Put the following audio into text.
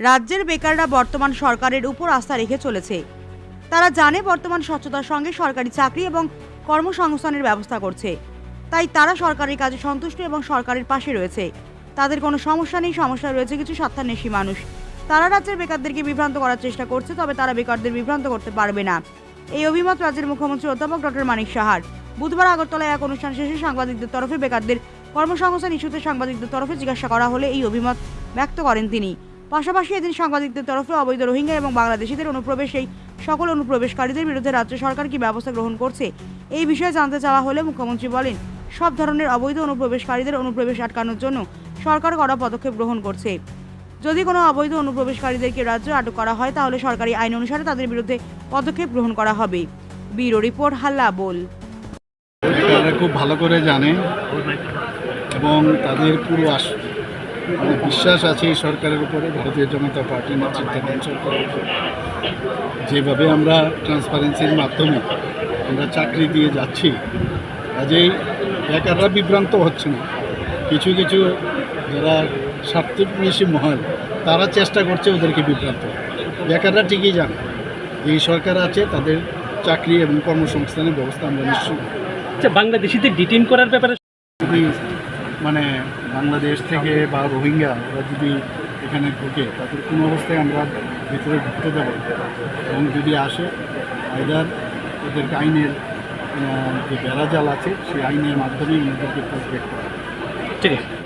রাজ্যের বেকাররা বর্তমান সরকারের উপর আস্থা রেখে চলেছে। তারা জানে বর্তমান স্বচ্ছতার সঙ্গে সরকারি চাকরি এবং কর্মসংস্থানের ব্যবস্থা করছে। তাই তারা সরকারের কাজে সন্তুষ্ট এবং সরকারের পাশে রয়েছে। তাদের কোনো সমস্যা নেই সমস্যা রয়েছে কিছু স্বার্থান্বেষী মানুষ। তারা রাজ্যের বেকারদেরকে বিভ্রান্ত করার চেষ্টা করছে, তবে তারা বেকারদের বিভ্রান্ত করতে পারবে না। এই অভিমত রাজ্যের মুখ্যমন্ত্রী অধ্যাপক ডক্টর মানিক সাহার। বুধবার আগরতলায় এক অনুষ্ঠান শেষে সাংবাদিকদের তরফে বেকারদের কর্মসংস্থান ইস্যুতে সাংবাদিকদের তরফে জিজ্ঞাসা করা হলে এই অভিমত ব্যক্ত করেন তিনি। পাশাপাশি এদিন সাংবাদিকদের তরফে অবৈধ রোহিঙ্গা এবং বাংলাদেশিদের অনুপ্রবেশ, এই সকল অনুপ্রবেশকারীদের বিরুদ্ধে রাজ্য সরকার কি ব্যবস্থা গ্রহণ করছে, এই বিষয়ে জানতে চাওয়া হলে মুখ্যমন্ত্রী বলেন, সব ধরনের অবৈধ অনুপ্রবেশকারীদের অনুপ্রবেশ আটকানোর জন্য সরকার করা পদক্ষেপ গ্রহণ করছে। যদি কোনো অবৈধ অনুপ্রবেশকারীদেরকে রাজ্যে আটক করা হয়, তাহলে সরকারি আইন অনুসারে তাদের বিরুদ্ধে পদক্ষেপ গ্রহণ করা হবে। ব্যুরো রিপোর্ট, হাল্লা, বল। খুব ভালো করে জানে এবং তাদের পুরো মানে বিশ্বাস আছে এই সরকারের উপরে ভারতীয় জনতা পার্টি নেতৃত্বাধীন সরকারের উপরে। যেভাবে আমরা ট্রান্সপারেন্সির মাধ্যমে আমরা চাকরি দিয়ে যাচ্ছি কাজেই বেকাররা বিভ্রান্ত হচ্ছে না। কিছু কিছু যারা স্বার্থবেশী মহল তারা চেষ্টা করছে ওদেরকে বিভ্রান্ত বেকাররা ঠিকই জানে এই সরকার আছে তাদের চাকরি এবং কর্মসংস্থানের ব্যবস্থা আমরা নিশ্চয়ই আচ্ছা বাংলাদেশিদের ডিটেইন করার ব্যাপারে মানে বাংলাদেশ থেকে বা রোহিঙ্গা ওরা যদি এখানে ঢুকে, তাদের কোনো অবস্থায় আমরা ভিতরে ঢুকতে দেবো এবং যদি আসে আইদার ওদেরকে আইনের যে বেড়াজাল আছে, সেই আইনের মাধ্যমেই ওদেরকে প্রসপেক্ট করা। ঠিক আছে।